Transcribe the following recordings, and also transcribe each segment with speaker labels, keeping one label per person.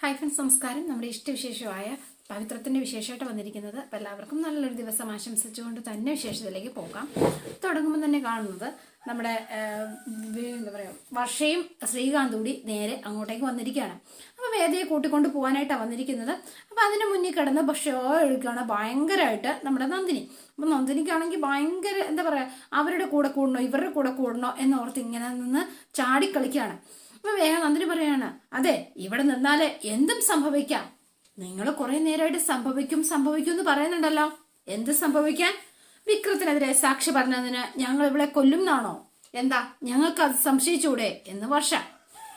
Speaker 1: Hi friends നമസ്കാരം. നമ്മുടെ ഇഷ്ടവിശേഷമായ പവിത്രത്തിന്റെ വിശേഷമായിട്ട് വന്നിരിക്കുന്നത് അപ്പോൾ എല്ലാവർക്കും നല്ലൊരു ദിവസം ആശംസിച്ചുകൊണ്ട് തന്നെ വിശേഷത്തിലേക്ക് പോകാം. തുടങ്ങുമ്പോൾ തന്നെ കാണുന്നത് നമ്മുടെ എന്താ പറയുക വർഷയും ശ്രീകാന്ത് കൂടി നേരെ അങ്ങോട്ടേക്ക് വന്നിരിക്കുകയാണ്. അപ്പോൾ വേദയെ കൂട്ടിക്കൊണ്ട് പോകാനായിട്ടാണ് വന്നിരിക്കുന്നത്. അപ്പോൾ അതിന് മുന്നിൽ കിടന്ന് ഷോ ഒഴുക്കുകയാണ് ഭയങ്കരമായിട്ട് നമ്മുടെ നന്ദിനി. അപ്പം നന്ദിനിക്കാണെങ്കിൽ ഭയങ്കര എന്താ പറയുക അവരുടെ കൂടെ കൂടണോ ഇവരുടെ കൂടെ കൂടണോ എന്നോർത്ത് ഇങ്ങനെ നിന്ന് ചാടിക്കളിക്കുകയാണ്. അപ്പൊ വേഗം നന്ദിനി പറയാണ് അതെ ഇവിടെ നിന്നാൽ എന്തും സംഭവിക്കാം. നിങ്ങൾ കുറെ നേരമായിട്ട് സംഭവിക്കും സംഭവിക്കും എന്ന് പറയുന്നുണ്ടല്ലോ. എന്ത് സംഭവിക്കാൻ? വിക്രത്തിനെതിരെ സാക്ഷി പറഞ്ഞതിന് ഞങ്ങൾ ഇവിടെ കൊല്ലുന്നാണോ എന്താ? ഞങ്ങൾക്ക് അത് സംശയിച്ചൂടെ എന്ന് വർഷ.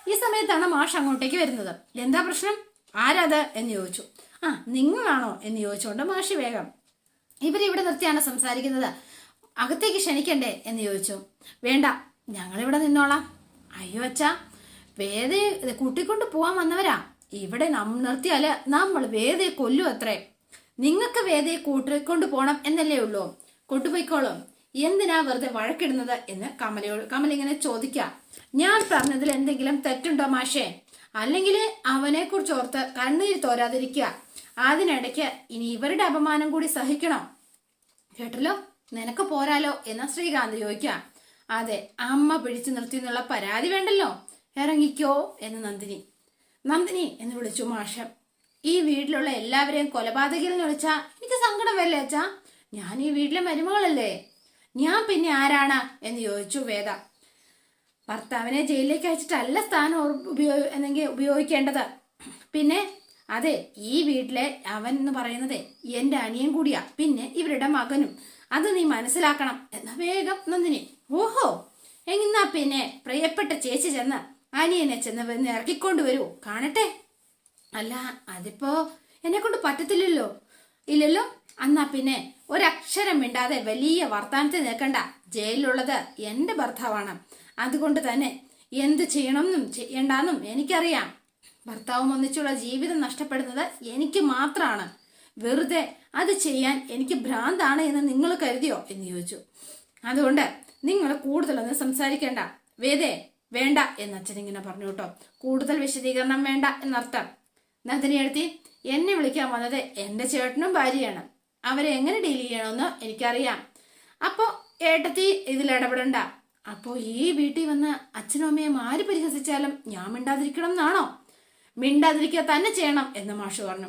Speaker 1: ഈ സമയത്താണ് മാഷ് അങ്ങോട്ടേക്ക് വരുന്നത്. എന്താ പ്രശ്നം? ആരാത്? എന്ന് ചോദിച്ചു. ആ നിങ്ങളാണോ? എന്ന് ചോദിച്ചുകൊണ്ട് മാഷി വേഗം ഇവരിവിടെ നിർത്തിയാണ് സംസാരിക്കുന്നത്. അകത്തേക്ക് ക്ഷണിക്കണ്ടേ? എന്ന് ചോദിച്ചു. വേണ്ട ഞങ്ങളിവിടെ നിന്നോളാം. അയ്യോ അച്ഛാ വേദയെ കൂട്ടിക്കൊണ്ട് പോവാൻ വന്നവരാ. ഇവിടെ നം നിർത്തിയാൽ നമ്മൾ വേദയെ കൊല്ലും അത്രേ. നിങ്ങൾക്ക് വേദയെ കൂട്ടിക്കൊണ്ട് പോണം എന്നല്ലേ ഉള്ളൂ. കൊണ്ടുപോയിക്കോളും. എന്തിനാ വെറുതെ വഴക്കിടുന്നത് എന്ന് കമലയോട് കമല ഇങ്ങനെ ചോദിക്കാം. ഞാൻ പറഞ്ഞതിൽ എന്തെങ്കിലും തെറ്റുണ്ടോ മാഷേ? അല്ലെങ്കിൽ അവനെ കുറിച്ച് ഓർത്ത് കണ്ണീര് തോരാതിരിക്കുക. അതിനിടയ്ക്ക് ഇനി ഇവരുടെ അപമാനം കൂടി സഹിക്കണം. കേട്ടല്ലോ? നിനക്ക് പോരാലോ എന്ന ശ്രീകാന്ത് ചോദിക്കാം. അതെ അമ്മ പിടിച്ചു നിർത്തി എന്നുള്ള പരാതി വേണ്ടല്ലോ. ഇറങ്ങിക്കോ എന്ന് നന്ദിനി. നന്ദിനി എന്ന് വിളിച്ചു മാഷ. ഈ വീട്ടിലുള്ള എല്ലാവരെയും കൊലപാതകയിൽ എന്ന് വിളിച്ചാ എനിക്ക് സങ്കടം വരില്ലേ അച്ഛാ? ഞാൻ ഈ വീട്ടിലെ മരുമകളല്ലേ? ഞാൻ പിന്നെ ആരാണ് എന്ന് ചോദിച്ചു വേദ. ഭർത്താവിനെ ജയിലിലേക്ക് അയച്ചിട്ടല്ല സ്ഥാനം ഉപയോഗ എന്നെങ്കിൽ ഉപയോഗിക്കേണ്ടത്. പിന്നെ അതെ ഈ വീട്ടിലെ അവൻ എന്ന് പറയുന്നത് എന്റെ അനിയൻ കൂടിയാ. പിന്നെ ഇവരുടെ മകനും. അത് നീ മനസ്സിലാക്കണം. എന്ന വേഗം നന്ദിനി. ഓഹോ. എന്നാ പിന്നെ പ്രിയപ്പെട്ട ചേച്ചി ചെന്ന് അനിയനെ ചെന്ന് ഇറക്കിക്കൊണ്ട് വരൂ. കാണട്ടെ. അല്ല അതിപ്പോ എന്നെ കൊണ്ട് പറ്റത്തില്ലല്ലോ. ഇല്ലല്ലോ? എന്നാ പിന്നെ ഒരക്ഷരം മിണ്ടാതെ വലിയ വർത്താനത്തിൽ നിൽക്കണ്ട. ജയിലിലുള്ളത് എന്റെ ഭർത്താവാണ്. അതുകൊണ്ട് തന്നെ എന്ത് ചെയ്യണമെന്നും ചെയ്യണ്ടെന്നും എനിക്കറിയാം. ഭർത്താവും ഒന്നിച്ചുള്ള ജീവിതം നഷ്ടപ്പെടുന്നത് എനിക്ക് മാത്രമാണ് വെറുതെ അത് ചെയ്യാൻ എനിക്ക് ഭ്രാന്താണ് എന്ന് നിങ്ങൾ കരുതിയോ? എന്ന് ചോദിച്ചു. അതുകൊണ്ട് നിങ്ങൾ കൂടുതലൊന്നും സംസാരിക്കേണ്ട. വേദേ വേണ്ട എന്ന് അച്ഛൻ ഇങ്ങനെ പറഞ്ഞു കേട്ടോ. കൂടുതൽ വിശദീകരണം വേണ്ട എന്നർത്ഥം. നന്ദിനി എഴുത്തി എന്നെ വിളിക്കാൻ വന്നത് എന്റെ ചേട്ടനും ഭാര്യയാണ്. അവരെ എങ്ങനെ ഡീൽ ചെയ്യണമെന്ന് എനിക്കറിയാം. അപ്പോ ഏട്ടത്തി ഇതിൽ ഇടപെടണ്ട. അപ്പോ ഈ വീട്ടിൽ വന്ന് അച്ഛനും അമ്മയും ആര് പരിഹസിച്ചാലും ഞാൻ മിണ്ടാതിരിക്കണം എന്നാണോ? മിണ്ടാതിരിക്കുക തന്നെ ചെയ്യണം എന്ന് മാഷു പറഞ്ഞു.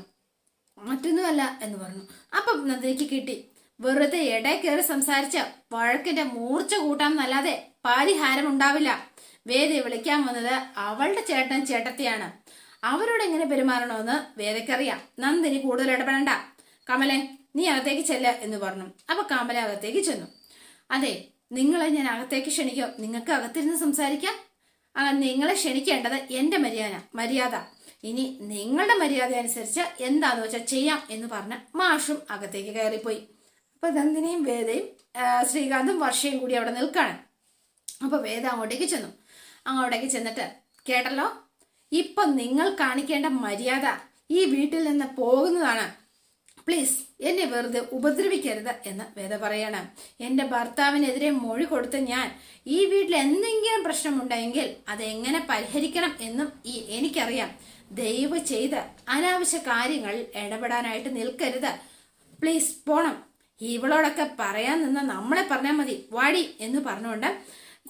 Speaker 1: മറ്റൊന്നുമല്ല എന്ന് പറഞ്ഞു. അപ്പൊ നന്ദിനിക്ക് കിട്ടി. വെറുതെ ഇടയിൽ കയറി സംസാരിച്ച വഴക്കിന്റെ മൂർച്ച കൂട്ടാമെന്നല്ലാതെ പരിഹാരം ഉണ്ടാവില്ല വേദയെ വിളിക്കാൻ വന്നത് അവളുടെ ചേട്ടൻ ചേട്ടത്തിയാണ്. അവരോട് എങ്ങനെ പെരുമാറണമെന്ന് വേദക്കറിയാം നന്ദിനി കൂടുതൽ ഇടപെടണ്ട. കമലെ നീ അകത്തേക്ക് ചെല്ല എന്ന് പറഞ്ഞു. അപ്പൊ കമല അകത്തേക്ക് ചെന്നു. അതെ നിങ്ങളെ ഞാൻ അകത്തേക്ക് ക്ഷണിക്കോ. നിങ്ങൾക്ക് അകത്തിരുന്ന് സംസാരിക്കാം. നിങ്ങളെ ക്ഷണിക്കേണ്ടത് എന്റെ മര്യാദ മര്യാദ. ഇനി നിങ്ങളുടെ മര്യാദ അനുസരിച്ച് എന്താന്ന് വെച്ചാൽ ചെയ്യാം എന്ന് പറഞ്ഞ് മാഷും അകത്തേക്ക് കയറിപ്പോയി. അപ്പൊ നന്ദിനിയും വേദയും ശ്രീകാന്തും വർഷയും കൂടി അവിടെ നിൽക്കാണ്. അപ്പൊ വേദ അങ്ങോട്ടേക്ക് ചെന്നു. അങ്ങോട്ടേക്ക് ചെന്നിട്ട് കേട്ടല്ലോ ഇപ്പൊ നിങ്ങൾ കാണിക്കേണ്ട മര്യാദ ഈ വീട്ടിൽ നിന്ന് പോകുന്നതാണ്. പ്ലീസ് എന്നെ വെറുതെ ഉപദ്രവിക്കരുത് എന്ന് വേദ പറയണം. എന്റെ ഭർത്താവിനെതിരെ മൊഴി കൊടുത്ത ഞാൻ ഈ വീട്ടിൽ എന്തെങ്കിലും പ്രശ്നമുണ്ടെങ്കിൽ അത് എങ്ങനെ പരിഹരിക്കണം എന്നും ഈ എനിക്കറിയാം. ദയവ് ചെയ്ത് അനാവശ്യ കാര്യങ്ങൾ ഇടപെടാനായിട്ട് നിൽക്കരുത്. പ്ലീസ് പോണം. ഇവളോടൊക്കെ പറയാൻ നിന്ന നമ്മളെ പറഞ്ഞാൽ മതി. വാടി എന്ന് പറഞ്ഞുകൊണ്ട്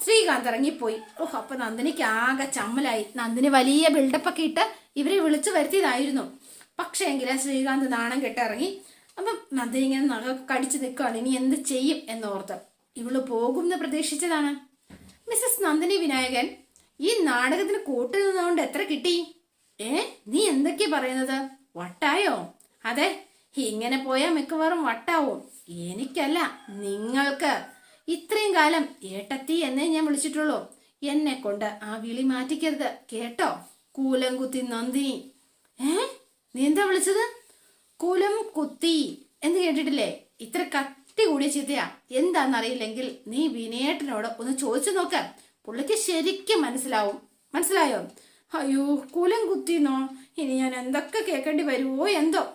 Speaker 1: ശ്രീകാന്ത് ഇറങ്ങിപ്പോയി. ഓഹ് അപ്പൊ നന്ദിനിക്ക് ആകെ ചമ്മലായി. നന്ദിനി വലിയ ബിൽഡപ്പ് ഒക്കെ ഇട്ട് ഇവരെ വിളിച്ചു വരുത്തിയതായിരുന്നു. പക്ഷേ എങ്കിലും ശ്രീകാന്ത് നാണം കെട്ടിറങ്ങി അപ്പം നന്ദിനി ഇങ്ങനെ നഖ കടിച്ചു നിൽക്കുകയാണ് ഇനി എന്ത് ചെയ്യും എന്നോർത്ത് ഇവൾ പോകും എന്ന് പ്രതീക്ഷിച്ചതാണ്. മിസ്സസ് നന്ദിനി വിനായകൻ ഈ നാടകത്തിന് കൂട്ടു നിന്നുകൊണ്ട് എത്ര കിട്ടി? ഏ നീ എന്തൊക്കെയാ പറയുന്നത്? വട്ടായോ? അതെ ഇങ്ങനെ പോയാൽ മിക്കവാറും വട്ടാവും. എനിക്കല്ല നിങ്ങൾക്ക്. ഇത്രയും കാലം ഏട്ടത്തി എന്നേ ഞാൻ വിളിച്ചിട്ടുള്ളൂ. എന്നെ കൊണ്ട് ആ വിളി മാറ്റിക്കരുത് കേട്ടോ? കൂലം കുത്തി നന്ദിനി ഏ? നീ എന്താ വിളിച്ചത്? കൂലം കുത്തി എന്ന് കേട്ടിട്ടില്ലേ? ഇത്ര കട്ടി കൂടിയ ചീത്തയാ എന്താണെന്നറിയില്ലെങ്കിൽ നീ വിനയേട്ടനോട് ഒന്ന് ചോദിച്ചു നോക്ക്. പുള്ളിക്ക് ശരിക്കും മനസ്സിലാവും. മനസ്സിലായോ? അയ്യോ കുലം കുത്തിന്നോ? ഇനി ഞാൻ എന്തൊക്കെ കേൾക്കേണ്ടി വരുമോ എന്തോ?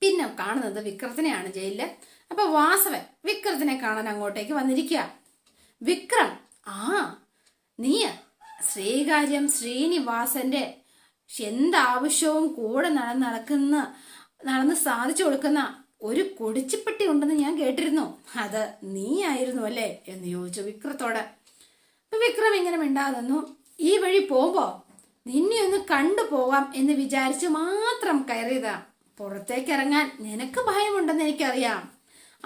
Speaker 1: പിന്നെ കാണുന്നത് വിക്രത്തിനെയാണ് ജയിലിൽ. അപ്പൊ വാസവൻ വിക്രത്തിനെ കാണാൻ അങ്ങോട്ടേക്ക് വന്നിരിക്കുക വിക്രം ആ നീ ശ്രീകാര്യം ശ്രീനിവാസന്റെ എന്താവശ്യവും കൂടെ നടന്ന് നടക്കുന്ന നടന്ന് സാധിച്ചു കൊടുക്കുന്ന ഒരു കൊടിച്ചിപ്പെട്ടി ഉണ്ടെന്ന് ഞാൻ കേട്ടിരുന്നു. അത് നീ ആയിരുന്നു അല്ലേ? എന്ന് ചോദിച്ചു വിക്രത്തോട്. അപ്പൊ വിക്രം ഇങ്ങനെ മിണ്ടാതെന്നു ഈ വഴി പോകുമ്പോ നിന്നെ ഒന്ന് കണ്ടു പോവാം എന്ന് വിചാരിച്ച് മാത്രം കയറിയതാ. പുറത്തേക്ക് ഇറങ്ങാൻ നിനക്ക് ഭയമുണ്ടെന്ന് എനിക്കറിയാം.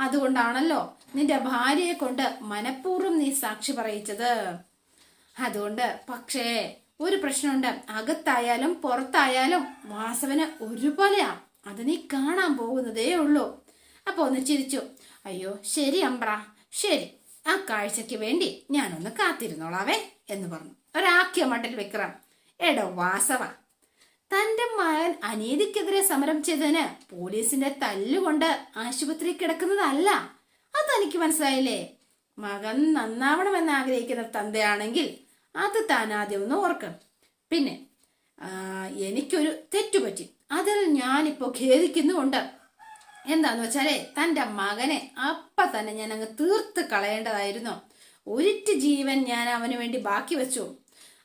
Speaker 1: അതുകൊണ്ടാണല്ലോ നിന്റെ ഭാര്യയെ കൊണ്ട് മനഃപൂർവം നീ സാക്ഷി പറയിച്ചത്. അതുകൊണ്ട് പക്ഷേ ഒരു പ്രശ്നമുണ്ട്. അകത്തായാലും പുറത്തായാലും വാസവന് ഒരുപോലെയാ. അത് നീ കാണാൻ പോകുന്നതേ ഉള്ളൂ. അപ്പൊ ഒന്ന് ചിരിച്ചു. അയ്യോ ശരി അമ്പ്ര. ശരി ആ കാഴ്ചയ്ക്ക് വേണ്ടി ഞാനൊന്ന് കാത്തിരുന്നോളാവേ എന്ന് പറഞ്ഞു. ഒരാക്കിയ മട്ടിൽ വിക്രം. എടോ വാസവ തന്റെ മകൻ അനീതിക്കെതിരെ സമരം ചെയ്തതിന് പോലീസിന്റെ തല്ലുകൊണ്ട് ആശുപത്രി കിടക്കുന്നതല്ല. അത് തനിക്ക് മനസ്സിലായില്ലേ? മകൻ നന്നാവണമെന്ന് ആഗ്രഹിക്കുന്ന തന്തയാണെങ്കിൽ അത് താൻ ആദ്യം ഒന്ന് ഓർക്കണം. പിന്നെ എനിക്കൊരു തെറ്റുപറ്റി. അതിൽ ഞാനിപ്പോ ഖേദിക്കുന്നുമുണ്ട്. എന്താന്ന് വെച്ചാലേ തന്റെ മകനെ അപ്പ തന്നെ ഞാൻ അങ്ങ് തീർത്ത് കളയേണ്ടതായിരുന്നു. ഒരിറ്റ് ജീവൻ ഞാൻ അവന് വേണ്ടി ബാക്കി വെച്ചു.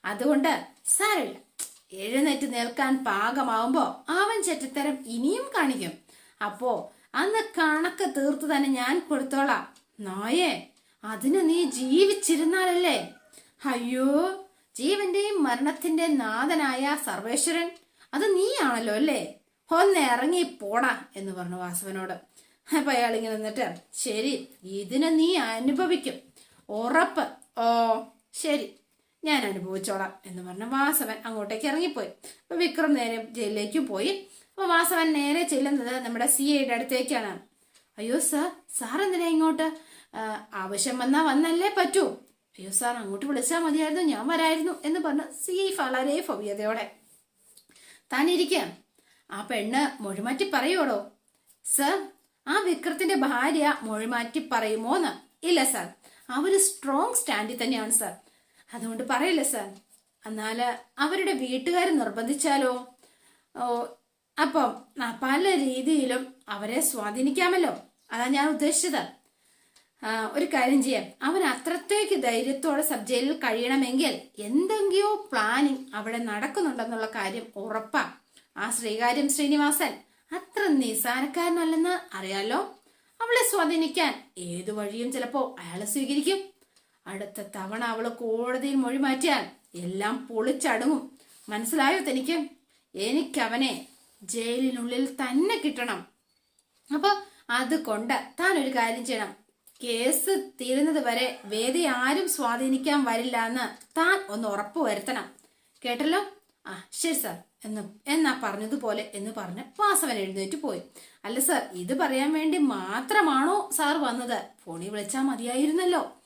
Speaker 1: അതുകൊണ്ട് സാരമില്ല. എഴുന്നേറ്റ് നിൽക്കാൻ പാകമാവുമ്പോ അവൻ ചെറ്റത്തരം ഇനിയും കാണിക്കും. അപ്പോ അന്ന് കണക്ക് തീർത്തു തന്നെ ഞാൻ കൊടുത്തോളാം. നോയേ അതിന് നീ ജീവിച്ചിരുന്നാലല്ലേ? അയ്യോ ജീവന്റെയും മരണത്തിന്റെ നാഥനായ സർവേശ്വരൻ അത് നീയാണല്ലോ അല്ലേ? ഒന്ന് ഇറങ്ങി പോടാ എന്ന് പറഞ്ഞു വാസവനോട്. അപ്പൊ അയാൾ ഇങ്ങനെ നിന്നിട്ട് ശരി ഇതിനെ നീ അനുഭവിക്കും. ഉറപ്പ്. ഓ ശരി. ഞാൻ അനുഭവിച്ചോളാം എന്ന് പറഞ്ഞ വാസവൻ അങ്ങോട്ടേക്ക് ഇറങ്ങിപ്പോയി. അപ്പൊ വിക്രം നേരെ ജയിലിലേക്ക് പോയി. അപ്പൊ വാസവൻ നേരെ ചെല്ലുന്നത് നമ്മുടെ സി ഐയുടെ അടുത്തേക്കാണ്. അയ്യോ സാർ സാർ എന്തിനാ ഇങ്ങോട്ട്? ആവശ്യം വന്നാ വന്നല്ലേ പറ്റൂ. അയ്യോ സാർ അങ്ങോട്ട് വിളിച്ചാൽ മതിയായിരുന്നു ഞാൻ വരായിരുന്നു എന്ന് പറഞ്ഞ് സി ഐ വളരെ ഭവ്യതയോടെ. താൻ ആ പെണ്ണ് മൊഴിമാറ്റി പറയുവോളോ സർ ആ വിക്രത്തിന്റെ ഭാര്യ മൊഴിമാറ്റി പറയുമോന്ന്? ഇല്ല സർ. അവർ സ്ട്രോങ് സ്റ്റാൻഡിൽ തന്നെയാണ് സർ. അതുകൊണ്ട് പറയില്ല സർ? എന്നാൽ അവരുടെ വീട്ടുകാർ നിർബന്ധിച്ചാലോ? അപ്പം പല രീതിയിലും അവരെ സ്വാധീനിക്കാമല്ലോ. അതാ ഞാൻ ഉദ്ദേശിച്ചത്. ഒരു കാര്യം ചെയ്യാം. അവൻ അത്രത്തേക്ക് ധൈര്യത്തോടെ സബ് ജയിലിൽ കഴിയണമെങ്കിൽ എന്തെങ്കിലോ പ്ലാനിങ് അവിടെ നടക്കുന്നുണ്ടെന്നുള്ള കാര്യം ഉറപ്പാ. ആ ശ്രീകാര്യം ശ്രീനിവാസൻ അത്ര നിസാരക്കാരനല്ലെന്ന് അറിയാലോ? അവളെ സ്വാധീനിക്കാൻ ഏതു വഴിയും ചിലപ്പോ അയാളെ സ്വീകരിക്കും. അടുത്ത തവണ അവൾ കോടതിയിൽ മൊഴി മാറ്റിയാൽ എല്ലാം പൊളിച്ചടങ്ങും. മനസ്സിലായോ തനിക്ക്? എനിക്കവനെ ജയിലിനുള്ളിൽ തന്നെ കിട്ടണം. അപ്പൊ അതുകൊണ്ട് താൻ ഒരു കാര്യം ചെയ്യണം. കേസ് തീരുന്നത് വരെ വേദി ആരും സ്വാധീനിക്കാൻ വരില്ല എന്ന് താൻ ഒന്ന് ഉറപ്പ് വരുത്തണം. കേട്ടല്ലോ? ആ ശരി സാർ. എന്ന് എന്നാ പറഞ്ഞതുപോലെ എന്ന് പറഞ്ഞ് വാസവൻ എഴുന്നേറ്റ് പോയി. അല്ല സാർ ഇത് പറയാൻ വേണ്ടി മാത്രമാണോ സാർ വന്നത്? ഫോണിൽ വിളിച്ചാൽ മതിയായിരുന്നല്ലോ.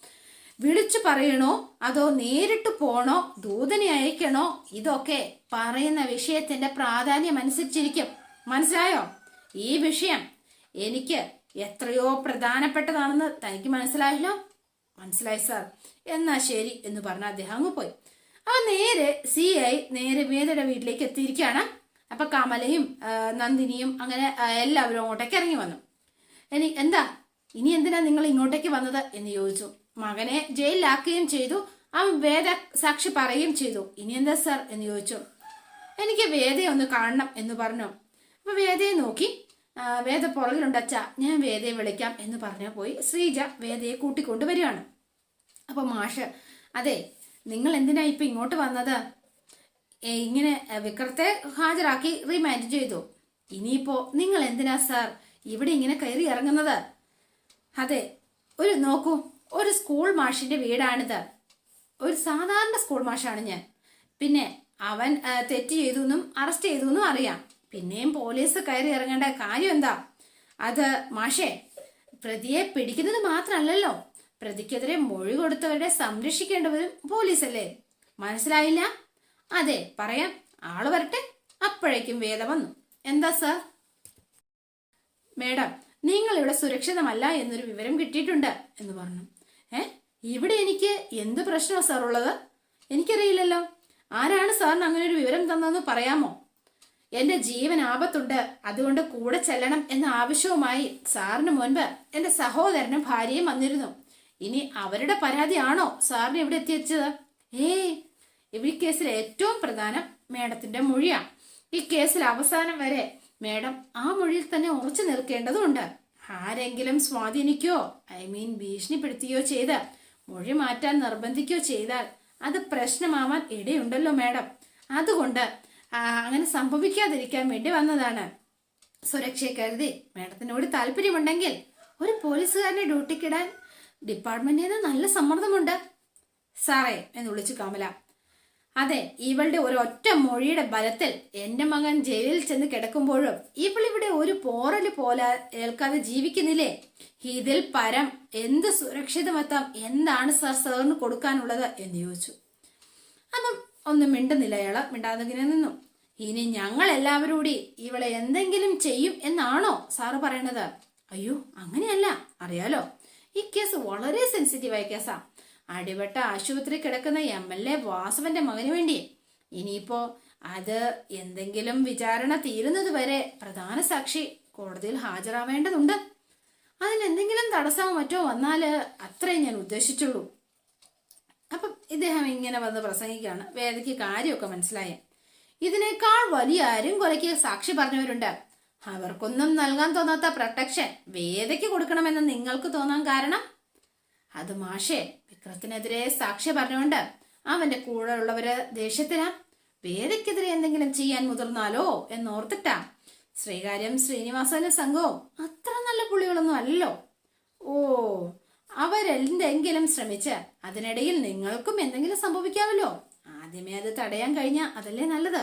Speaker 1: വിളിച്ചു പറയണോ? അതോ നേരിട്ട് പോണോ? ദൂതനെ അയക്കണോ? ഇതൊക്കെ പറയുന്ന വിഷയത്തിന്റെ പ്രാധാന്യം അനുസരിച്ചിരിക്കും. മനസ്സിലായോ? ഈ വിഷയം എനിക്ക് എത്രയോ പ്രധാനപ്പെട്ടതാണെന്ന് തനിക്ക് മനസ്സിലായല്ലോ? മനസ്സിലായി സാർ. എന്നാ ശരി എന്ന് പറഞ്ഞ അദ്ദേഹം അങ്ങ് പോയി. അപ്പൊ നേരെ സി ഐ നേരെ വേദയുടെ വീട്ടിലേക്ക് എത്തിയിരിക്കുകയാണ്. അപ്പൊ കമലയും നന്ദിനിയും അങ്ങനെ എല്ലാവരും അങ്ങോട്ടേക്ക് ഇറങ്ങി വന്നു. ഇനി എന്താ? ഇനി എന്തിനാ നിങ്ങൾ ഇങ്ങോട്ടേക്ക് വന്നത്? എന്ന് ചോദിച്ചു. മകനെ ജയിലിലാക്കുകയും ചെയ്തു. അവൻ വേദ സാക്ഷി പറയുകയും ചെയ്തു. ഇനി എന്താ സാർ? എന്ന് ചോദിച്ചു. എനിക്ക് വേദയെ ഒന്ന് കാണണം എന്ന് പറഞ്ഞു. അപ്പൊ വേദയെ നോക്കി. വേദ പുറകിലുണ്ട് അച്ഛ. ഞാൻ വേദയെ വിളിക്കാം എന്ന് പറഞ്ഞു പോയി. ശ്രീജ വേദയെ കൂട്ടിക്കൊണ്ട് വരികയാണ്. അപ്പൊ മാഷ് അതെ നിങ്ങൾ എന്തിനാ ഇപ്പൊ ഇങ്ങോട്ട് വന്നത്? ഇങ്ങനെ വിക്രത്തെ ഹാജരാക്കി റിമാൻഡ് ചെയ്തു. ഇനിയിപ്പോ നിങ്ങൾ എന്തിനാ സാർ? ഇവിടെ ഇങ്ങനെ കയറി ഇറങ്ങുന്നത്? അതെ ഒരു നോക്കൂ. ഒരു സ്കൂൾ മാഷിന്റെ വീടാണിത്. ഒരു സാധാരണ സ്കൂൾ മാഷാണ് ഞാൻ. പിന്നെ അവൻ തെറ്റ് ചെയ്തു എന്നും അറസ്റ്റ് ചെയ്തു എന്നും അറിയാം. പിന്നെയും പോലീസ് കയറി ഇറങ്ങേണ്ട കാര്യം എന്താ? അത് മാഷേ പ്രതിയെ പിടിക്കുന്നത് മാത്രമല്ലല്ലോ. പ്രതിക്കെതിരെ മൊഴി കൊടുത്തവരെ സംരക്ഷിക്കേണ്ടവരും പോലീസല്ലേ മനസ്സിലായില്ല? അതെ പറയാം. ആൾ വരട്ടെ. അപ്പോഴേക്കും വേദ വന്നു. എന്താ സർ മേഡം നിങ്ങൾ ഇവിടെ സുരക്ഷിതമല്ല എന്നൊരു വിവരം കിട്ടിയിട്ടുണ്ട് എന്ന് പറഞ്ഞു. ഏ? ഇവിടെ എനിക്ക് എന്ത് പ്രശ്നമാണ് സാർ ഉള്ളത്? എനിക്കറിയില്ലല്ലോ. ആരാണ് സാറിന് അങ്ങനെ ഒരു വിവരം തന്നതെന്ന് പറയാമോ? എന്റെ ജീവൻ ആപത്തുണ്ട്. അതുകൊണ്ട് കൂടെ ചെല്ലണം എന്ന ആവശ്യവുമായി സാറിന് മുൻപ് എന്റെ സഹോദരനും ഭാര്യയും വന്നിരുന്നു. ഇനി അവരുടെ പരാതിയാണോ സാറിന് ഇവിടെ എത്തിച്ചത് ഏ ഈ കേസിൽ ഏറ്റവും പ്രധാനം മേഡത്തിന്റെ മൊഴിയാണ് ഈ കേസിൽ അവസാനം വരെ മേഡം ആ മൊഴിയിൽ തന്നെ ഉറച്ചു നിൽക്കേണ്ടതുണ്ട്. ആരെങ്കിലും സ്വാധീനിക്കോ? ഐ മീൻ ഭീഷണിപ്പെടുത്തുകയോ ചെയ്ത് മൊഴി മാറ്റാൻ നിർബന്ധിക്കുകയോ ചെയ്താൽ അത് പ്രശ്നമാവാൻ ഇടയുണ്ടല്ലോ മാഡം. അതുകൊണ്ട് അങ്ങനെ സംഭവിക്കാതിരിക്കാൻ വേണ്ടി വന്നതാണ്. സുരക്ഷയെ കരുതി മാഡത്തിനോട് താല്പര്യമുണ്ടെങ്കിൽ ഒരു പോലീസുകാരനെ ഡ്യൂട്ടിക്കിടാൻ ഡിപ്പാർട്ട്മെന്റിൽ നിന്ന് നല്ല സമ്മർദ്ദമുണ്ട്. സാറേ എന്ന് വിളിച്ചു കമല. അതെ ഇവളുടെ ഒരു ഒറ്റ മൊഴിയുടെ ബലത്തിൽ എന്റെ മകൻ ജയിലിൽ ചെന്ന് കിടക്കുമ്പോഴും ഇവളിവിടെ ഒരു പോറൽ പോലെ ഏൽക്കാതെ ജീവിക്കുന്നില്ലേ? ഇതിൽ പരം എന്ത് സുരക്ഷിതമെത്താം എന്താണ് സർ സാറിന് കൊടുക്കാനുള്ളത് എന്ന് ചോദിച്ചു. അതും ഒന്നും മിണ്ടുന്നില്ല അയാൾ മിണ്ടാതെ നിന്നു. ഇനി ഞങ്ങൾ എല്ലാവരും കൂടി ഇവളെ എന്തെങ്കിലും ചെയ്യും എന്നാണോ സാറ് പറയണത്? അയ്യോ അങ്ങനെയല്ല. അറിയാലോ ഈ കേസ് വളരെ സെൻസിറ്റീവായ കേസാ. അടിവട്ട ആശുപത്രി കിടക്കുന്ന എം എൽ എ വാസവന്റെ മകന് വേണ്ടി ഇനിയിപ്പോ അത് എന്തെങ്കിലും വിചാരണ തീരുന്നത് വരെ പ്രധാന സാക്ഷി കോടതിയിൽ ഹാജരാവേണ്ടതുണ്ട്. അതിലെന്തെങ്കിലും തടസ്സമോ മറ്റോ വന്നാൽ അത്രേ ഞാൻ ഉദ്ദേശിച്ചുള്ളൂ. അപ്പം ഇദ്ദേഹം ഇങ്ങനെ വന്ന് പ്രസംഗിക്കുകയാണ്. വേദയ്ക്ക് കാര്യമൊക്കെ മനസ്സിലായ. ഇതിനേക്കാൾ വലിയ ആരും കൊലയ്ക്ക് സാക്ഷി പറഞ്ഞവരുണ്ട്. അവർക്കൊന്നും നൽകാൻ തോന്നാത്ത പ്രൊട്ടക്ഷൻ വേദയ്ക്ക് കൊടുക്കണമെന്ന് നിങ്ങൾക്ക് തോന്നാൻ കാരണം? അത് മാഷേ വിക്രത്തിനെതിരെ സാക്ഷി പറഞ്ഞുകൊണ്ട് അവന്റെ കൂടെ ഉള്ളവര് ദേഷ്യത്തിനാ വേദയ്ക്കെതിരെ എന്തെങ്കിലും ചെയ്യാൻ മുതിർന്നാലോ എന്നോർത്തിട്ടാ. ശ്രീകാര്യം ശ്രീനിവാസനും സംഘവും അത്ര നല്ല പുള്ളികളൊന്നും അല്ലല്ലോ. ഓ അവരെന്തെങ്കിലും ശ്രമിച്ച് അതിനിടയിൽ നിങ്ങൾക്കും എന്തെങ്കിലും സംഭവിക്കാമല്ലോ. ആദ്യമേ അത് തടയാൻ കഴിഞ്ഞ അതല്ലേ നല്ലത്.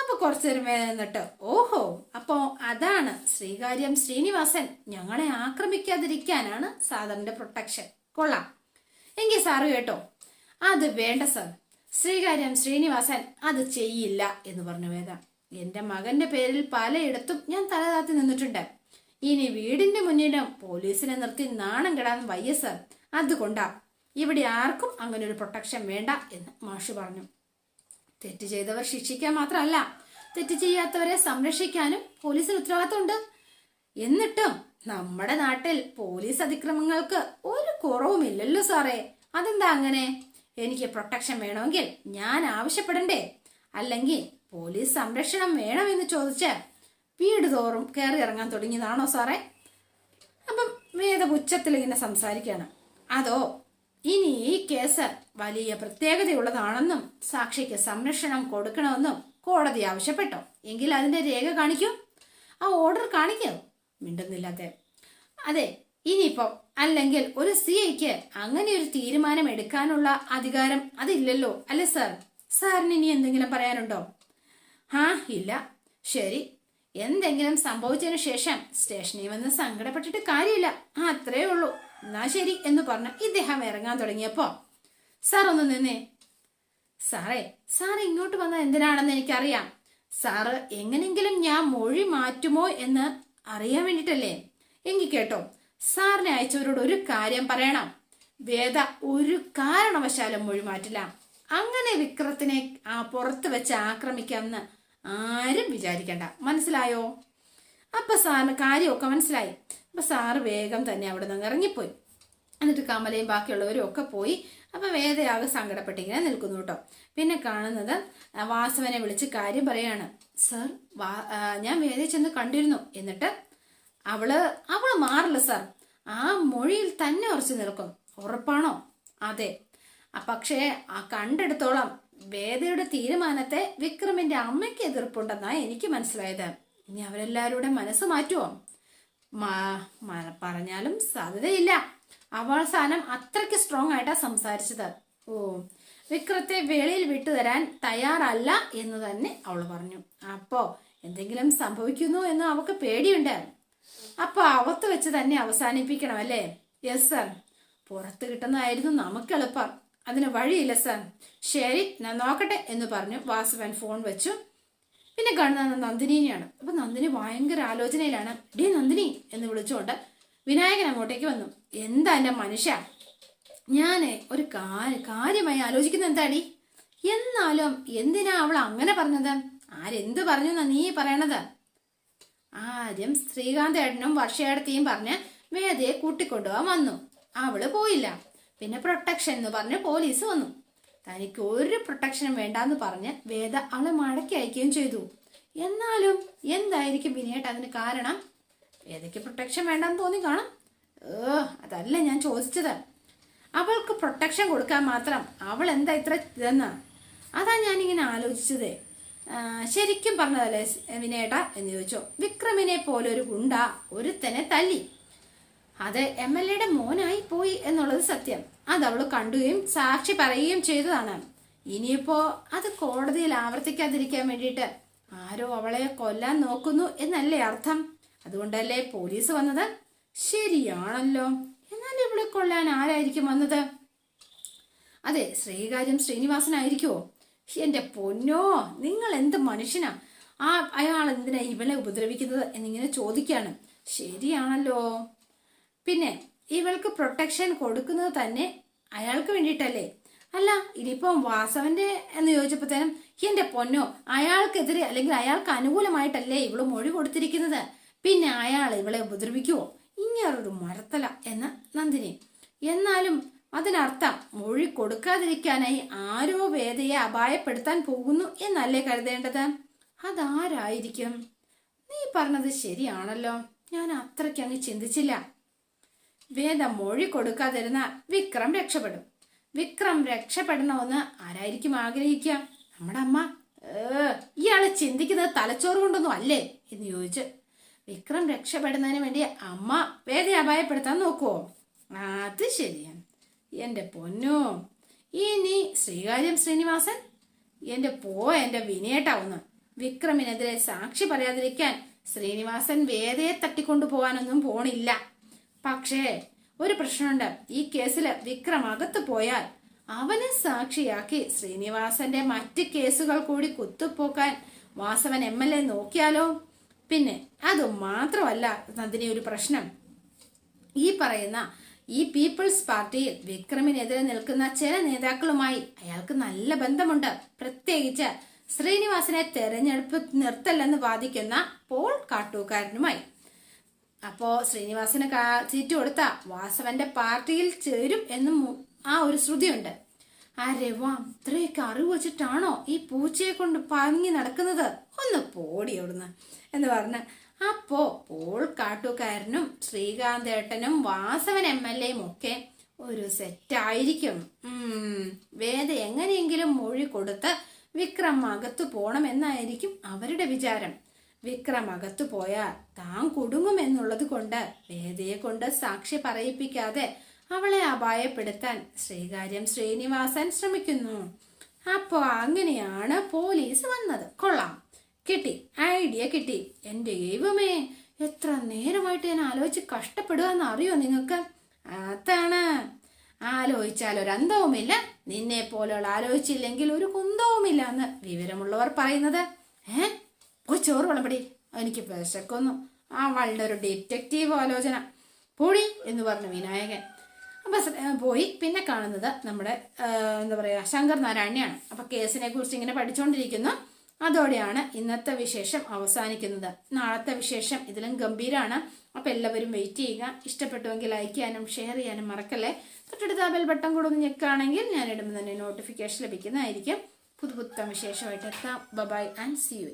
Speaker 1: അപ്പൊ കുറച്ചു നിന്നിട്ട് ഓഹോ അപ്പോ അതാണ് ശ്രീകാര്യം ശ്രീനിവാസൻ ഞങ്ങളെ ആക്രമിക്കാതിരിക്കാനാണ് സാധാരണ പ്രൊട്ടക്ഷൻ. കൊള്ളാം. എങ്കിൽ സാറ് കേട്ടോ അത് വേണ്ട സാർ. ശ്രീകാര്യം ശ്രീനിവാസൻ അത് ചെയ്യില്ല എന്ന് പറഞ്ഞു വേദ. എന്റെ മകന്റെ പേരിൽ പലയിടത്തും ഞാൻ തലതാത്തി നിന്നിട്ടുണ്ട്. ഇനി വീടിന്റെ മുന്നിലും പോലീസിനെ നിർത്തി നാണം കെടാൻ വയ്യ സർ. അതുകൊണ്ടാ ഇവിടെ ആർക്കും അങ്ങനെ ഒരു പ്രൊട്ടക്ഷൻ വേണ്ട എന്ന് മാഷു പറഞ്ഞു. തെറ്റ് ചെയ്തവർ ശിക്ഷിക്കാൻ മാത്രമല്ല തെറ്റ് ചെയ്യാത്തവരെ സംരക്ഷിക്കാനും പോലീസിന് ഉത്തരവാദിത്തമുണ്ട് എന്നിട്ടും നമ്മുടെ നാട്ടിൽ പോലീസ് അതിക്രമങ്ങൾക്ക് ഒരു കുറവുമില്ലല്ലോ സാറേ. അതെന്താ അങ്ങനെ? എനിക്ക് പ്രൊട്ടക്ഷൻ വേണമെങ്കിൽ ഞാൻ ആവശ്യപ്പെടണ്ടേ? അല്ലെങ്കിൽ പോലീസ് സംരക്ഷണം വേണമെന്ന് ചോദിച്ച് വീട് തോറും കയറി ഇറങ്ങാൻ തുടങ്ങിയതാണോ സാറേ? അപ്പം വേദ ഉച്ചത്തിൽ ഇങ്ങനെ സംസാരിക്കുകയാണ് അതോ ഇനി ഈ കേസ് വലിയ പ്രത്യേകതയുള്ളതാണെന്നും സാക്ഷിക്ക് സംരക്ഷണം കൊടുക്കണമെന്നും കോടതി ആവശ്യപ്പെട്ടോ? എങ്കിൽ അതിന്റെ രേഖ കാണിക്കൂ. ആ ഓർഡർ കാണിക്കൂ. മിണ്ടുന്നില്ല അദ്ദേഹം അതെ ഇനിയിപ്പം അല്ലെങ്കിൽ ഒരു സി ഐക്ക് അങ്ങനെ ഒരു തീരുമാനം എടുക്കാനുള്ള അധികാരം അതില്ലല്ലോ അല്ലെ സാർ? സാറിന് ഇനി എന്തെങ്കിലും പറയാനുണ്ടോ? ഹാ ഇല്ല. ശരി. എന്തെങ്കിലും സംഭവിച്ചതിന് ശേഷം സ്റ്റേഷനിൽ വന്ന് സങ്കടപ്പെട്ടിട്ട് കാര്യമില്ല. ആ അത്രേ ഉള്ളൂ. എന്നാ ശരി എന്ന് പറഞ്ഞ് ഇദ്ദേഹം ഇറങ്ങാൻ തുടങ്ങിയപ്പോ സാർ ഒന്ന് നിന്നേ. സാറേ സാർ ഇങ്ങോട്ട് വന്നത് എന്തിനാണെന്ന് എനിക്കറിയാം. സാറ് എങ്ങനെങ്കിലും ഞാൻ മൊഴി മാറ്റുമോ എന്ന് അറിയാൻ വേണ്ടിട്ടല്ലേ? എങ്കിൽ കേട്ടോ സാറിനെ അയച്ചവരോട് ഒരു കാര്യം പറയണം. വേദ ഒരു കാരണവശാലും മൊഴി മാറ്റില്ല അങ്ങനെ വിക്രത്തിനെ ആ പുറത്ത് വെച്ച് ആക്രമിക്കാമെന്ന് ആരും വിചാരിക്കണ്ട. മനസ്സിലായോ? അപ്പൊ സാറിന് കാര്യമൊക്കെ മനസ്സിലായി. അപ്പൊ സാറ് വേഗം തന്നെ അവിടെ നിന്ന് ഇറങ്ങിപ്പോയി. എന്നിട്ട് കമലയും ബാക്കിയുള്ളവരും ഒക്കെ പോയി. അപ്പൊ വേദയാകെ സങ്കടപ്പെട്ടിങ്ങനെ നിൽക്കുന്നു കേട്ടോ. പിന്നെ കാണുന്നത് വാസവനെ വിളിച്ച് കാര്യം പറയാണ്. സർ വാ ഞാൻ വേദയെ ചെന്ന് കണ്ടിരുന്നു. എന്നിട്ട് അവൾ അവൾ മാറില്ല സർ. ആ മൊഴിയിൽ തന്നെ ഉറച്ചു നിൽക്കും. ഉറപ്പാണോ? അതെ. പക്ഷേ ആ കണ്ടെടുത്തോളം. വേദയുടെ തീരുമാനത്തെ വിക്രമിന്റെ അമ്മയ്ക്ക് എതിർപ്പുണ്ടെന്നാണ് എനിക്ക് മനസ്സിലായത്. ഇനി അവരെല്ലാവരുടെ മനസ്സ് മാറ്റുമോ പറഞ്ഞാലും സാധ്യതയില്ല. അവസാനം അത്രയ്ക്ക് സ്ട്രോങ് ആയിട്ടാ സംസാരിച്ചത്. ഓ വിക്രത്തെ വെളിയിൽ വിട്ടുതരാൻ തയ്യാറല്ല എന്ന് തന്നെ അവൾ പറഞ്ഞു. അപ്പോ എന്തെങ്കിലും സംഭവിക്കുന്നു എന്ന് അവക്ക് പേടിയുണ്ട്. അപ്പൊ അവത്ത് വെച്ച് തന്നെ അവസാനിപ്പിക്കണം അല്ലേ? യെസ് സർ പുറത്ത് കിട്ടുന്നതായിരുന്നു നമുക്ക് എളുപ്പം. അതിന് വഴിയില്ല സർ ശരി ഞാൻ നോക്കട്ടെ എന്ന് പറഞ്ഞു വാസുവൻ ഫോൺ വെച്ചു. പിന്നെ കാണുന്നത് നന്ദിനിനെയാണ്. അപ്പൊ നന്ദിനി ഭയങ്കര ആലോചനയിലാണ്. ഡേ നന്ദിനി എന്ന് വിളിച്ചുകൊണ്ട് വിനായകൻ അങ്ങോട്ടേക്ക് വന്നു. എന്താ എന്റെ മനുഷ്യ? ഞാൻ ഒരു കാര്യമായി ആലോചിക്കുന്ന എന്താടി? എന്നാലും എന്തിനാ അവൾ അങ്ങനെ പറഞ്ഞത്? ആരെന്ത് പറഞ്ഞു എന്നാ നീ പറയണത്? ആദ്യം ശ്രീകാന്തേട്ടനും വർഷയേടത്തെയും പറഞ്ഞ് വേദയെ കൂട്ടിക്കൊണ്ടുപോകാൻ വന്നു. അവൾ പോയില്ല. പിന്നെ പ്രൊട്ടക്ഷൻ എന്ന് പറഞ്ഞ് പോലീസ് വന്നു. തനിക്ക് ഒരു പ്രൊട്ടക്ഷനും വേണ്ടാന്ന് പറഞ്ഞ് വേദ അവളെ മടക്കി അയക്കുകയും ചെയ്തു. എന്നാലും എന്തായിരിക്കും വിനയേട്ട് അതിന് കാരണം? വേദയ്ക്ക് പ്രൊട്ടക്ഷൻ വേണ്ടെന്ന് തോന്നി കാണും. ഏ അതല്ല ഞാൻ ചോദിച്ചത്. അവൾക്ക് പ്രൊട്ടക്ഷൻ കൊടുക്കാൻ മാത്രം അവൾ എന്താ ഇത്ര ഇതെന്ന്? അതാ ഞാനിങ്ങനെ ആലോചിച്ചത്. ശരിക്കും പറഞ്ഞതല്ലേ വിനേട്ട എന്ന് ചോദിച്ചു. വിക്രമിനെ പോലെ ഒരു ഗുണ്ട ഒരുത്തനെ തല്ലി. അത് എം എൽ എയുടെ മോനായി പോയി എന്നുള്ളത് സത്യം. അത് അവൾ കണ്ടുകയും സാക്ഷി പറയുകയും ചെയ്തതാണ്. ഇനിയിപ്പോ അത് കോടതിയിൽ ആവർത്തിക്കാതിരിക്കാൻ വേണ്ടിയിട്ട് ആരോ അവളെ കൊല്ലാൻ നോക്കുന്നു എന്നല്ലേ അർത്ഥം? അതുകൊണ്ടല്ലേ പോലീസ് വന്നത്? ശരിയാണല്ലോ. എന്നാൽ ഇവളെ കൊല്ലാൻ ആരായിരിക്കും വന്നത്? അതെ ശ്രീകാര്യം ശ്രീനിവാസനായിരിക്കുമോ എന്റെ പൊന്നോ നിങ്ങൾ എന്ത് മനുഷ്യനാ? ആ അയാൾ എന്തിനാ ഇവളെ ഉപദ്രവിക്കുന്നത് എന്നിങ്ങനെ ചോദിക്കാണ് ശരിയാണല്ലോ. പിന്നെ ഇവൾക്ക് പ്രൊട്ടക്ഷൻ കൊടുക്കുന്നത് തന്നെ അയാൾക്ക് വേണ്ടിയിട്ടല്ലേ? അല്ല ഇനിയിപ്പം വാസവന്റെ എന്ന് ചോദിച്ചപ്പോഴത്തേനും എന്റെ പൊന്നോ അയാൾക്കെതിരെ അല്ലെങ്കിൽ അയാൾക്ക് അനുകൂലമായിട്ടല്ലേ ഇവൾ മൊഴി കൊടുത്തിരിക്കുന്നത്? പിന്നെ അയാൾ ഇവളെ ഉപദ്രവിക്കുവോ? ഇങ്ങനൊരു മരത്തല എന്ന് നന്ദിനി. എന്നാലും അതിനർത്ഥം മൊഴി കൊടുക്കാതിരിക്കാനായി ആരോ വേദയെ അപായപ്പെടുത്താൻ പോകുന്നു എന്നല്ലേ കരുതേണ്ടത്? അതാരായിരിക്കും? നീ പറഞ്ഞത് ശരിയാണല്ലോ. ഞാൻ അത്രയ്ക്ക് അങ്ങ് ചിന്തിച്ചില്ല. വേദ മൊഴി കൊടുക്കാതിരുന്ന വിക്രം രക്ഷപ്പെടും. വിക്രം രക്ഷപ്പെടണമെന്ന് ആരായിരിക്കും ആഗ്രഹിക്കുക? നമ്മുടെ അമ്മ. ഏ ഇയാൾ ചിന്തിക്കുന്നത് തലച്ചോറ് കൊണ്ടൊന്നും അല്ലേ? എന്ന് ചോദിച്ച്. വിക്രം രക്ഷപ്പെടുന്നതിന് വേണ്ടി അമ്മ വേദയെ അപായപ്പെടുത്താൻ നോക്കുവോ? അത് ശരിയാണ് എന്റെ പൊന്നോ ഇനി ശ്രീകാര്യം ശ്രീനിവാസൻ? എന്റെ പോ എന്റെ വിനയേട്ടാവുന്നു. വിക്രമിനെതിരെ സാക്ഷി പറയാതിരിക്കാൻ ശ്രീനിവാസൻ വേദയെ തട്ടിക്കൊണ്ടു പോകാനൊന്നും പോണില്ല. പക്ഷേ ഒരു പ്രശ്നമുണ്ട്. ഈ കേസിൽ വിക്രം അകത്ത് പോയാൽ അവനെ സാക്ഷിയാക്കി ശ്രീനിവാസന്റെ മറ്റ് കേസുകൾ കൂടി കുത്തുപോക്കാൻ വാസവൻ എം എൽ എ നോക്കിയാലോ? പിന്നെ അത് മാത്രമല്ല നന്ദിനി ഒരു പ്രശ്നം. ഈ പറയുന്ന ഈ പീപ്പിൾസ് പാർട്ടിയിൽ വിക്രമിനെതിരെ നിൽക്കുന്ന ചില നേതാക്കളുമായി അയാൾക്ക് നല്ല ബന്ധമുണ്ട്. പ്രത്യേകിച്ച് ശ്രീനിവാസനെ തെരഞ്ഞെടുപ്പ് നിർത്തല്ലെന്ന് വാദിക്കുന്ന പോൾ കാട്ടൂക്കാരനുമായി അപ്പോ ശ്രീനിവാസന് കാ- സീറ്റ് കൊടുത്ത വാസവന്റെ പാർട്ടിയിൽ ചേരും എന്നും ആ ഒരു ശ്രുതിയുണ്ട്. അരെ വാ ഇത്രയൊക്കെ അറിവ് വെച്ചിട്ടാണോ ഈ പൂച്ചയെ കൊണ്ട് പങ്ങി നടക്കുന്നത്? ഒന്ന് പോടി അവിടുന്ന് എന്ന് പറഞ്ഞ്. അപ്പോ പോൾ കാട്ടുകാരനും ശ്രീകാന്തേട്ടനും വാസവൻ എം എൽ എയും ഒക്കെ ഒരു സെറ്റായിരിക്കും വേദ എങ്ങനെയെങ്കിലും മൊഴി കൊടുത്ത് വിക്രം അകത്തു പോണമെന്നായിരിക്കും അവരുടെ വിചാരം. വിക്രം അകത്തു പോയാൽ താൻ കുടുങ്ങുമെന്നുള്ളത് കൊണ്ട് വേദയെ കൊണ്ട് സാക്ഷി പറയിപ്പിക്കാതെ അവളെ അപായപ്പെടുത്താൻ ശ്രീകാര്യം ശ്രീനിവാസൻ ശ്രമിക്കുന്നു. അപ്പോ അങ്ങനെയാണ് പോലീസ് വന്നത്. കൊള്ളാം. കിട്ടി. ഐഡിയ കിട്ടി. എന്റെ ദൈവമേ എത്ര നേരമായിട്ട് ഞാൻ ആലോചിച്ച് കഷ്ടപ്പെടുക എന്ന് അറിയോ നിങ്ങൾക്ക്? അതാണ്. ആലോചിച്ചാൽ ഒരു അന്തവുമില്ല നിന്നെ പോലെയുള്ള ആലോചിച്ചില്ലെങ്കിൽ ഒരു കുന്തവുമില്ല എന്ന് വിവരമുള്ളവർ പറയുന്നത്. ഏ? പോയി ചോറ് വിളമ്പടി എനിക്ക് വിശക്കൊന്നു. ആ വളരെ ഒരു ഡിറ്റക്റ്റീവ് ആലോചന. പൊടി എന്ന് പറഞ്ഞു വിനായകൻ. അപ്പൊ പോയി. പിന്നെ കാണുന്നത് നമ്മുടെ എന്താ പറയാ ശങ്കർ നാരായണയാണ്. അപ്പൊ കേസിനെ കുറിച്ച് ഇങ്ങനെ പഠിച്ചുകൊണ്ടിരിക്കുന്നു അതോടെയാണ് ഇന്നത്തെ വിശേഷം അവസാനിക്കുന്നത്. നാളത്തെ വിശേഷം ഇതിലും ഗംഭീരാണ്. അപ്പൊ എല്ലാവരും വെയിറ്റ് ചെയ്യുക. ഇഷ്ടപ്പെട്ടുവെങ്കിൽ ലൈക്ക് ചെയ്യാനും ഷെയർ ചെയ്യാനും മറക്കല്ലേ. തൊട്ടടുത്ത ബെൽ ബട്ടൺ കൂടെ ഒന്ന് ഞെക്കുകയാണെങ്കിൽ ഞാൻ ഇടുമ്പോൾ തന്നെ നോട്ടിഫിക്കേഷൻ ലഭിക്കുന്നതായിരിക്കും. പുതുപുത്തം വിശേഷമായിട്ട് എത്താം. Bye-bye and C U